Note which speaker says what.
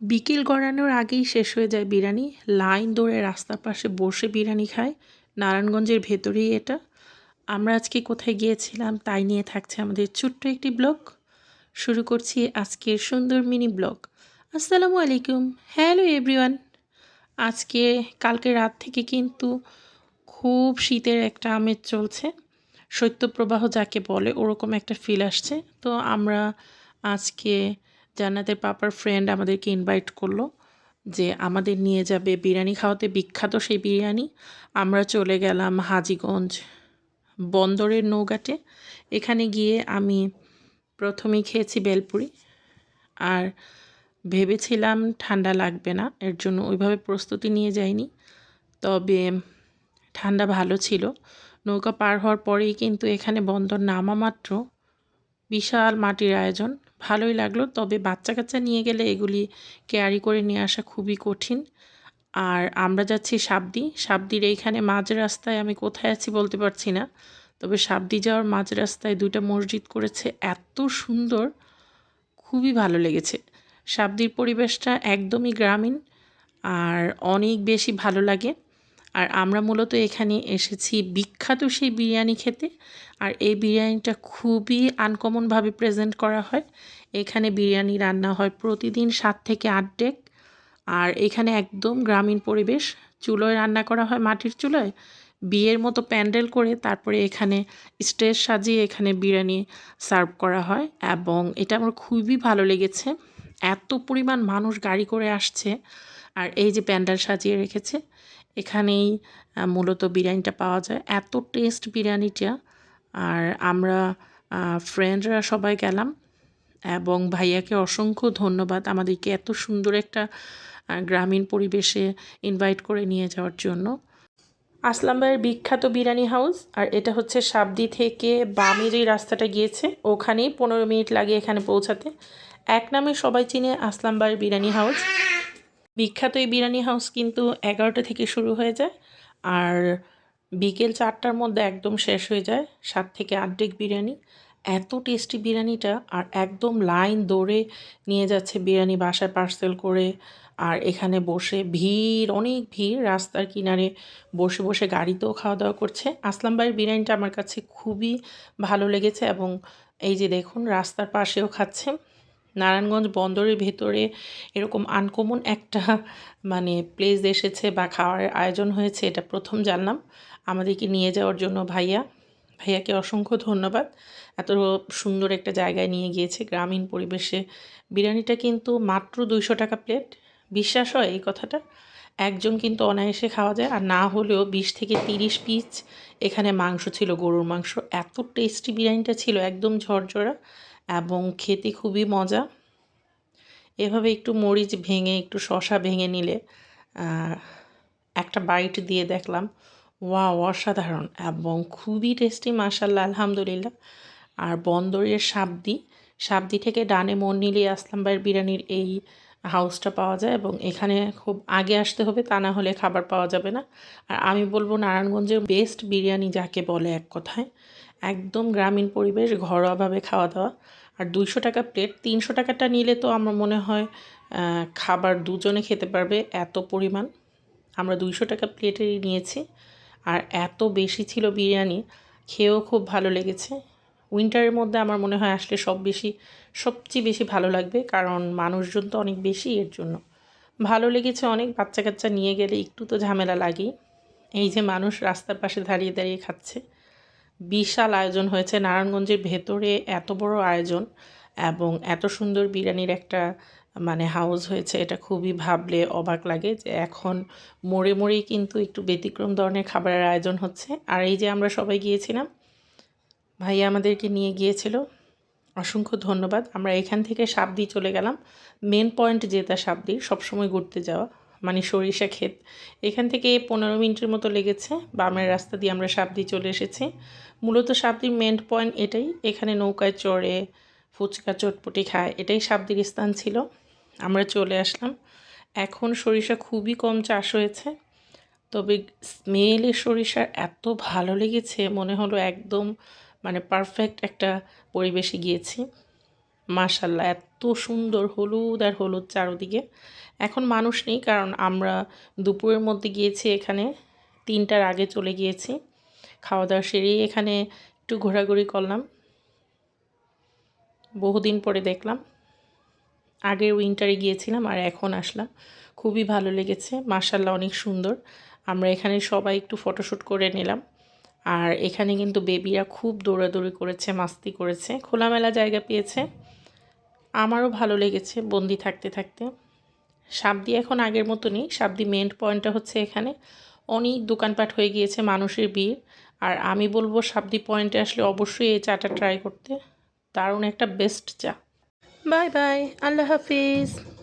Speaker 1: বিকেল গড়ানোর আগেই শেষ হয়ে যায় বিরিয়ানি। লাইন ধরে রাস্তার পাশে বসে বিরিয়ানি খায়। নারায়ণগঞ্জের ভেতরেই এটা। আমরা আজকে কোথায় গিয়েছিলাম তাই নিয়ে থাকছে আমাদের ছোট্ট একটি ব্লগ। শুরু করছি আজকের সুন্দর মিনি ব্লগ। আসসালামু আলাইকুম। Hello everyone. আজকে, কালকে রাত থেকে কিন্তু খুব শীতের একটা আমেজ চলছে। শৈত্যপ্রবাহ যাকে বলে ওরকম একটা ফিল আসছে। তো আমরা আজকে জান্নাতের পাপার ফ্রেন্ড আমাদেরকে ইনভাইট করল যে আমাদের নিয়ে যাবে বিরিয়ানি খাওয়াতে। বিখ্যাত সেই বিরিয়ানি। আমরা চলে গেলাম হাজিগঞ্জ বন্দরের নৌঘাটে। এখানে গিয়ে আমি প্রথমেই খেয়েছি বেলপুরি। আর ভেবেছিলাম ঠান্ডা লাগবে না, এর জন্য ওইভাবে প্রস্তুতি নিয়ে যাইনি। তবে ঠান্ডা ভালো ছিল। নৌকা পার হওয়ার পরেই কিন্তু এখানে বন্দর নামা মাত্র বিশাল মাটির আয়োজন। ভালোই লাগল। তবে বাচ্চা কাচ্চা নিয়ে গেলে এগুলি ক্যারি করে নিয়ে আসা খুবই কঠিন। আর আমরা যাচ্ছি সাবদি। সাবদির এইখানে মাঝ রাস্তায় আমি কোথায় আছি বলতে পারছি না। তবে সাবদি যাওয়ার মাঝ রাস্তায় দুইটা মসজিদ করেছে। এত সুন্দর, খুবই ভালো লেগেছে। সাবদির পরিবেশটা একদমই গ্রামীণ, আর অনেক বেশি ভালো লাগে। আর আমরা মূলত এখানে এসেছি বিখ্যাত সেই বিরিয়ানি খেতে। আর এই বিরিয়ানিটা খুবই আনকমনভাবে প্রেজেন্ট করা হয়। এখানে বিরিয়ানি রান্না হয় প্রতিদিন সাত থেকে আট ডেক। আর এখানে একদম গ্রামীণ পরিবেশ। চুলোয় রান্না করা হয় মাটির চুলোয়। বিয়ের মতো প্যান্ডেল করে তারপরে এখানে স্টেজ সাজিয়ে এখানে বিরিয়ানি সার্ভ করা হয়। এবং এটা আমার খুবই ভালো লেগেছে। এত পরিমাণ মানুষ গাড়ি করে আসছে। আর এই যে প্যান্ডেল সাজিয়ে রেখেছে, এখানেই মূলত বিরিয়ানিটা পাওয়া যায়। এত টেস্ট বিরিয়ানিটা। আর আমরা ফ্রেন্ডরা সবাই গেলাম এবং ভাইয়াকে অসংখ্য ধন্যবাদ আমাদেরকে এত সুন্দর একটা গ্রামীণ পরিবেশে ইনভাইট করে নিয়ে যাওয়ার জন্য। আসলাম ভাইয়ের বিখ্যাত বিরিয়ানি হাউস আর এটা হচ্ছে সাবদি থেকে বামে যেই রাস্তাটা গিয়েছে। ওখানেই পনেরো মিনিট লাগে এখানে পৌঁছাতে। এক নামে সবাই চিনে আসলাম ভাইয়ের বিরিয়ানি হাউস বিখ্যাত এই বিরিয়ানি হাউস কিন্তু এগারোটা থেকে শুরু হয়ে যায় আর বিকেল চারটার মধ্যে একদম শেষ হয়ে যায় সাত থেকে আট ডেক বিরিয়ানি। এত টেস্টি বিরিয়ানিটা আর একদম লাইন দৌড়ে নিয়ে যাচ্ছে বিরিয়ানি বাসায় পার্সেল করে আর এখানে বসে ভিড়, অনেক ভিড়। রাস্তার কিনারে বসে বসে গাড়িতেও খাওয়া দাওয়া করছে। আসলাম বিরিয়ানিটা আমার কাছে খুবই ভালো লেগেছে এবং এই যে দেখুন রাস্তার পাশেও খাচ্ছে। নারায়ণগঞ্জ বন্দরের ভেতরে এরকম আনকমন একটা মানে প্লেস এসেছে বা খাওয়ার আয়োজন হয়েছে, এটা প্রথম জানলাম। আমাদেরকে নিয়ে যাওয়ার জন্য ভাইয়া। ভাইয়াকে অসংখ্য ধন্যবাদ। এত সুন্দর একটা জায়গায় নিয়ে গিয়েছে গ্রামীণ পরিবেশে। বিরিয়ানিটা কিন্তু মাত্র দুইশো টাকা প্লেট বিশ্বাস হয় এই কথাটা? একজন কিন্তু অনায়াসে খাওয়া যায়, আর না হলেও বিশ থেকে তিরিশ পিস এখানে মাংস ছিল, গরুর মাংস। এত টেস্টি বিরিয়ানিটা ছিল, একদম ঝরঝরা। এবং খেতে খুবই মজা। এভাবে একটু মরিচ ভেঙে, একটু শশা ভেঙে নিলে একটা বাইট দিয়ে দেখলাম। ওয়া অসাধারণ এবং খুবই টেস্টি মাসাল্লাহ আলহামদুলিল্লাহ। আর বন্দরের সাবদি সাবদি থেকে ডানে মন নিলে আসলাম ভাইয়ের বিরিয়ানির এই হাউসটা পাওয়া যায় এবং এখানে খুব আগে আসতে হবে, তা না হলে খাবার পাওয়া যাবে না। আর আমি বলব নারায়ণগঞ্জের বেস্ট বিরিয়ানি যাকে বলে এক কথায় একদম গ্রামীণ পরিবেশ, ঘরোয়াভাবে খাওয়া দাওয়া আর দুইশো টাকা প্লেট তিনশো টাকাটা নিলে তো আমার মনে হয় খাবার দুজনে খেতে পারবে এত পরিমাণ। আমরা দুইশো টাকা প্লেটেরই নিয়েছি। আর এত বেশি ছিল বিরিয়ানি, খেয়েও খুব ভালো লেগেছে। উইন্টারের মধ্যে আমার মনে হয় আসলে সব বেশি, সবচেয়ে বেশি ভালো লাগবে, কারণ মানুষজন তো অনেক বেশি এর জন্য। ভালো লেগেছে অনেক বাচ্চা কাচ্চা নিয়ে গেলে একটু তো ঝামেলা লাগেই। এই যে মানুষ রাস্তার পাশে দাঁড়িয়ে দাঁড়িয়ে খাচ্ছে। বিশাল আয়োজন হয়েছে। নারায়ণগঞ্জের ভেতরে এত বড় আয়োজন এবং এত সুন্দর বিরিয়ানির একটা মানে হাউস হয়েছে, এটা খুবই ভাবলে অবাক লাগে যে এখন মোড়ে মোড়েই কিন্তু একটু ব্যতিক্রম ধরনের খাবারের আয়োজন হচ্ছে। আর এই যে আমরা সবাই গিয়েছিলাম ভাই আমাদেরকে নিয়ে গিয়েছিল। অসংখ্য ধন্যবাদ। আমরা এখান থেকে সাবদি চলে গেলাম। মেন পয়েন্ট যেটা সাবদি সবসময় ঘুরতে যাওয়া। মানে সরিষা ক্ষেত। এখান থেকে পনেরো মিনিটের মতো লেগেছে। বামের রাস্তা দিয়ে আমরা সাবদি চলে এসেছি। মূলত সাবদির মেন পয়েন্ট এটাই। এখানে নৌকায় চড়ে, ফুচকা চটপটি খায়, এটাই সাবদির স্থান ছিল। আমরা চলে আসলাম। এখন সরিষা খুবই কম চাষ হয়েছে। তবে স্মেলে সরিষার এত ভালো লেগেছে, মনে হলো একদম মানে পারফেক্ট একটা পরিবেশে গিয়েছি। মাশাল্লাহ এত সুন্দর হলুদ আর হলুদ চারোদিকে। এখন মানুষ নেই, কারণ আমরা দুপুরের মধ্যে গিয়েছি এখানে, তিনটার আগে চলে গিয়েছি। খাওয়া দাওয়া সেরেই এখানে একটু ঘোরাঘুরি করলাম। বহুদিন পরে দেখলাম। আগের উইন্টারে গিয়েছিলাম আর এখন আসলাম। খুবই ভালো লেগেছে মার্শাল্লাহ অনেক সুন্দর। আমরা এখানে সবাই একটু ফটোশ্যুট করে নিলাম। আর এখানে কিন্তু বেবিরা খুব দৌড়াদৌড়ি করেছে, মাস্তি করেছে, খোলামেলা জায়গা পেয়েছে। আমারও ভালো লেগেছে বন্দি থাকতে থাকতে। সাবদি এখন আগের মতো নেই সাবদি মেন পয়েন্টটা হচ্ছে এখানে। অনেক দোকানপাট হয়ে গিয়েছে মানুষের ভিড়। আর আমি বলব সাবদি পয়েন্টে আসলে অবশ্যই এই চাটা ট্রাই করতে। দারুণ একটা বেস্ট চা। বাই বাই আল্লাহ হাফিজ।